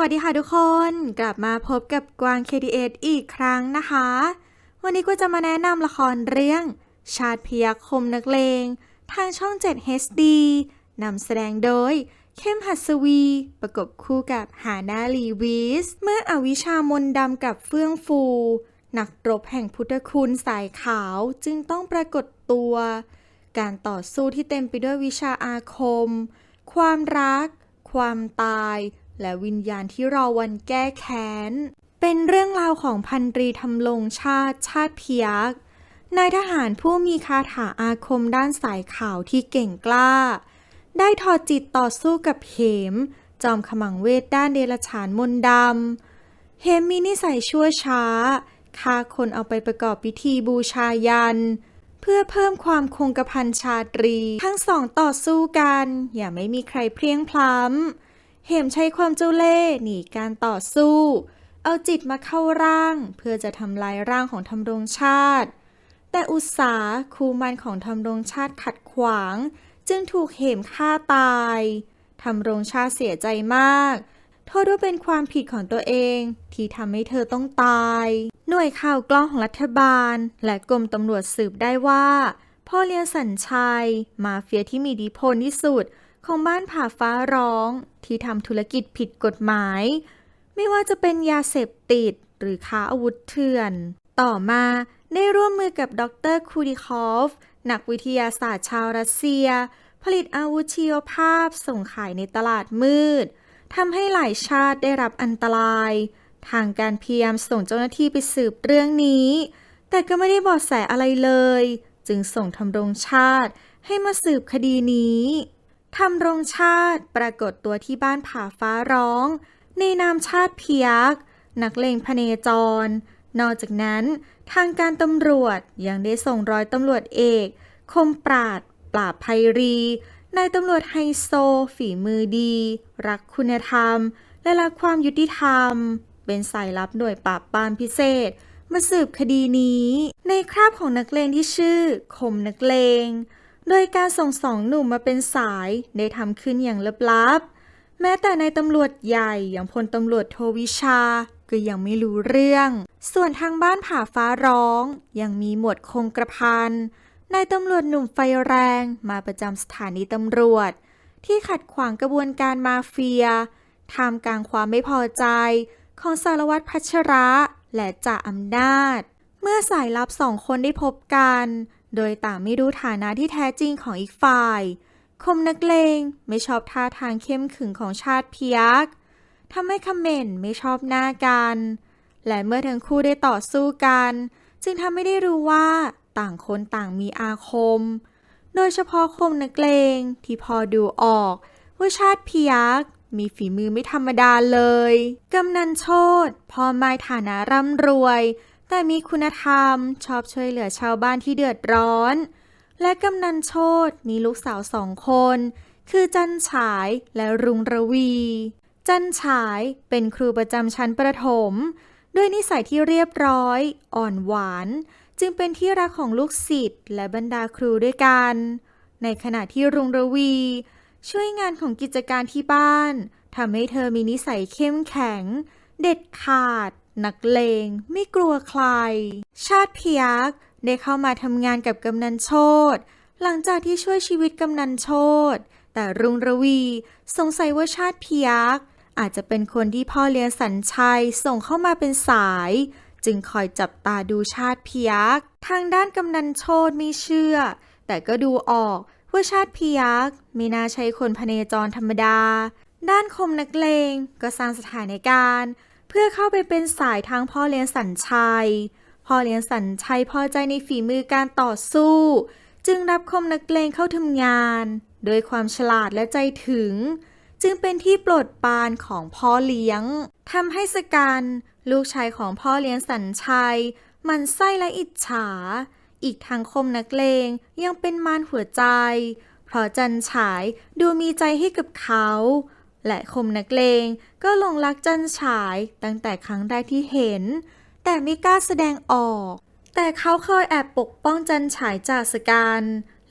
วัสดีค่ะทุกคน กลับมาพบกับกวาง KDS อีกครั้งนะคะ วันนี้ก็จะมาแนะนำละครเรื่อง ชาติพยัคคมนักเลง ทางช่อง 7 HD นำแสดงโดย เข้มหัสวี ประกบคู่กับหานาลีวิสเมื่ออวิชามนดำกับเฟื่องฟู นักรบแห่งพุทธคุณสายขาวจึงต้องปรากฏตัว การต่อสู้ที่เต็มไปด้วยวิชาอาคม ความรัก ความตาย และวิญญาณที่รอวันแก้แค้น เป็นเรื่องราวของพันตรีทำลงชาติชาติพยักนายทหารผู้มีคาถาอาคมด้านสายข่าวที่เก่งกล้า ได้ถอดจิตต่อสู้กับเหม จอมขมังเวทด้านเดรัจฉานมนต์ดำ เหมมีนิสัยชั่วช้าฆ่าคนเอาไปประกอบพิธีบูชายัน เพื่อเพิ่มความคงกระพันชาตรี ทั้งสองต่อสู้กัน อย่าไม่มีใครเพลียงพล้ำ เหมใช้ความเจ้าเล่ห์หนีการต่อสู้ เอาจิตมาเข้าร่าง เพื่อจะทำลายร่างของธรรมรงชาติ แต่อุตสาคูมันของธรรมรงชาติขัดขวาง จึงถูกเหมฆ่าตายธรรมรงชาติเสียใจมากโทษว่าเป็นความผิดของตัวเอง ที่ทำให้เธอต้องตาย หน่วยข่าวกล้องของรัฐบาล และกรมตำรวจสืบได้ว่า พ่อเลี้ยงสัญชัย มาเฟียที่มีอิทธิพลที่สุด ของบ้านผ่าฟ้าร้องที่ทำธุรกิจผิดกฎหมาย ไม่ว่าจะเป็นยาเสพติดหรือค้าอาวุธเถื่อน ต่อมาได้ร่วมมือกับดรคูดิคอฟ นักวิทยาศาสตร์ชาวรัสเซีย ผลิตอาวุธชีวภาพส่งขายในตลาดมืดทำให้หลายชาติได้รับอันตราย ทางการพยายามส่งเจ้าหน้าที่ไปสืบเรื่องนี้ แต่ก็ไม่ได้บาะแสอะไรเลย จึงส่งทำรงชาติให้มาสืบคดีนี้ ทำรงชาติปรากฏตัวที่บ้านผาฟ้าร้อง ในนามชาติเพียก นักเลงพเนจร นอกจากนั้น ทางการตำรวจยังได้ส่งร้อยตำรวจเอก คมปราด ปราบภัยรีนายตำรวจไฮโซ ฝีมือดี รักคุณธรรม และรักความยุติธรรม เป็นสายลับหน่วยปราบปรามพิเศษ มาสืบคดีนี้ ในคราบของนักเลงที่ชื่อ คมนักเลง โดยการส่งสองหนุ่มมาเป็นสายได้ทำขึ้นอย่างลับๆ แม้แต่ในตำรวจใหญ่อย่างพลตำรวจโทวิชา ก็ยังไม่รู้เรื่อง ส่วนทางบ้านผ่าฟ้าร้อง ยังมีหมวดคงกระพันนายตำรวจหนุ่มไฟแรงมาประจำสถานีตำรวจ ที่ขัดขวางกระบวนการมาเฟียท่ามกลางความไม่พอใจ ของสารวัตรพัชระและจ่าอำนาจ เมื่อสายลับสองคนได้พบกัน โดยต่างไม่รู้ฐานะที่แท้จริงของอีกฝ่าย คมนักเลงไม่ชอบท่าทางเข้มขึงของชาติพยักทำให้คอมเมนไม่ชอบหน้ากัน และเมื่อทั้งคู่ได้ต่อสู้กัน จึงทำให้ได้รู้ว่าต่างคนต่างมีอาคม โดยเฉพาะคมนักเลงที่พอดูออกว่าชาติพยักมีฝีมือไม่ธรรมดาเลย กำนันโชตพ่อไม้ฐานะร่ำรวย แต่มีคุณธรรมชอบช่วยเหลือชาวบ้านที่เดือดร้อน และกำนันโชตมีลูกสาวสองคน คือจันฉายและรุงระวี จันฉายเป็นครูประจำชั้นประถม ด้วยนิสัยที่เรียบร้อย อ่อนหวาน จึงเป็นที่รักของลูกศิษย์และบรรดาครูด้วยกัน ในขณะที่รุงระวี ช่วยงานของกิจการที่บ้านทำให้เธอมีนิสัยเข้มแข็ง เด็ดขาด นักเลง ไม่กลัวใคร ชาติพยักษ์ได้เข้ามาทำงานกับกำนันโชตหลังจากที่ช่วยชีวิตกำนันโชตแต่รุงระวีสงสัยว่าชาติพยักษ์อาจจะเป็นคนที่พ่อเลี้ยงสัญชัยส่งเข้ามาเป็นสาย จึงคอยจับตาดูชาติพยักษ์ทางด้านกำนันโชตไม่เชื่อ แต่ก็ดูออกว่าชาติพยักษ์ไม่น่าใช่คนพเนจรธรรมดา ด้านคมนักเลงก็สร้างสถานการณ์ พื่อเข้าไปเป็นสายทางพ่อเลี้ยงสัญชัย พ่อเลี้ยงสัญชัยพอใจในฝีมือการต่อสู้ จึงรับคมนักเลงเข้าทำงาน โดยความฉลาดและใจถึง จึงเป็นที่โปรดปรานของพ่อเลี้ยงทำให้สกันลูกชายของพ่อเลี้ยงสัญชัย มันไส้และอิจฉา อีกทางคมนักเลงยังเป็นมารหัวใจ เพราะจันฉายดูมีใจให้กับเขา และคมนักเลงก็หลงรักจันฉายตั้งแต่ครั้งแรกที่เห็น แต่ไม่กล้าแสดงออก แต่เขาเคยแอบปกป้องจันฉายจากสกัน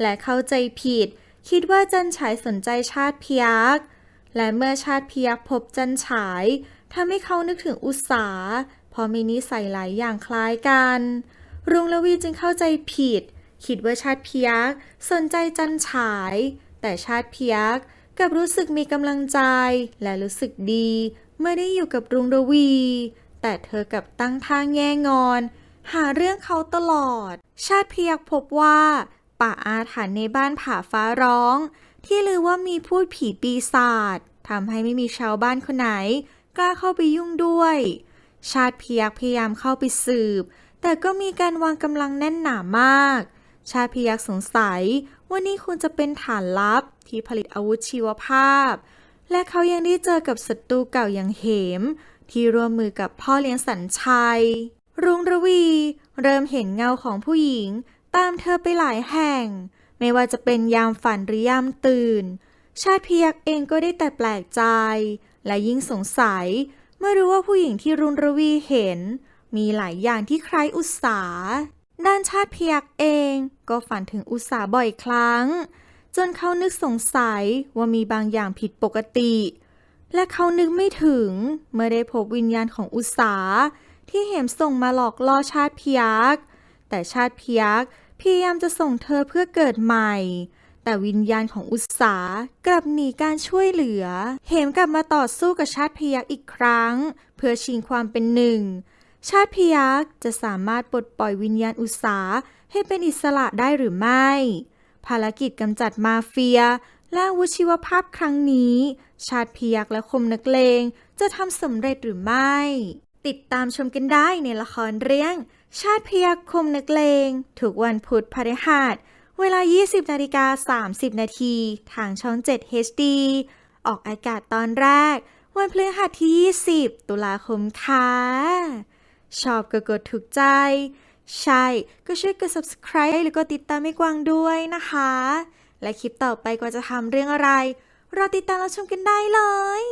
และเข้าใจผิด คิดว่าจันฉายสนใจชาติพยักษ์และเมื่อชาติพยักพบจันฉายทำให้เขานึกถึงอุตสาพราะมีนิสัยหลายอย่างคล้ายกัน รุงละวีจึงเข้าใจผิด คิดว่าชาติพยักสนใจจันฉาย แต่ชาติพยัก กับรู้สึกมีกำลังใจและรู้สึกดี เมื่อได้อยู่กับรุงรวี แต่เธอกับตั้งท่าแง่งอน หาเรื่องเขาตลอด ชาติพยักพบว่า ป่าอาถรรพ์ในบ้านผาฟ้าร้อง ที่ลือว่ามีพูดผีปีศาจทำให้ไม่มีชาวบ้านคนไหน กล้าเข้าไปยุ่งด้วย ชาติพยักพยายามเข้าไปสืบ แต่ก็มีการวางกำลังแน่นหนามาก ชาติพยักสงสัยว่านี่ควรจะเป็นฐานลับที่ผลิตอาวุธชีวภาพ และเขายังได้เจอกับศัตรูเก่าอย่างเหม ที่ร่วมมือกับพ่อเลี้ยงสัญชัย รุงระวี เริ่มเห็นเงาของผู้หญิง ตามเธอไปหลายแห่ง ไม่ว่าจะเป็นยามฝันหรือยามตื่น ชาติพยักเองก็ได้แต่แปลกใจ และยิ่งสงสัย เมื่อรู้ว่าผู้หญิงที่รุนระวีเห็น มีหลายอย่างที่คล้ายอุตสา ด้านชาติพยักเองก็ฝันถึงอุตสาบ่อยครั้ง จนเขานึกสงสัยว่ามีบางอย่างผิดปกติ และเขานึกไม่ถึง เมื่อได้พบวิญญาณของอุตสาที่เหมส่งมาหลอกล่อชาติพยักแต่ชาติพยักพยายามจะส่งเธอเพื่อเกิดใหม่ แต่วิญญาณของอุตสากลับหนีการช่วยเหลือ เหมกลับมาต่อสู้กับชาติพยักอีกครั้ง เพื่อชิงความเป็นหนึ่ง ชาติพยักษ์จะสามารถปลดปล่อยวิญญาณอุตสาให้เป็นอิสระได้หรือไม่ ภารกิจกำจัดมาเฟีย และวุชีวภาพครั้งนี้ ชาติพยักษ์และคมนักเลงจะทำสำเร็จหรือไม่ ติดตามชมกันได้ในละครเรื่อง ชาติพยักษ์คมนักเลงทุกวันพุธพฤหัสเวลา 20นาฬิกา30 นาที ทางช่อง 7 HD ออกอากาศตอนแรก วันพฤหัสที่ 20 ตุลาคมค่ะ ชอบก็กดถูกใจ ใช่ ก็ช่วยกด subscribe หรือกดติดตามให้กวางด้วยนะคะ และคลิปต่อไปกว่าจะทำเรื่องอะไร รอติดตามรับชมกันได้เลย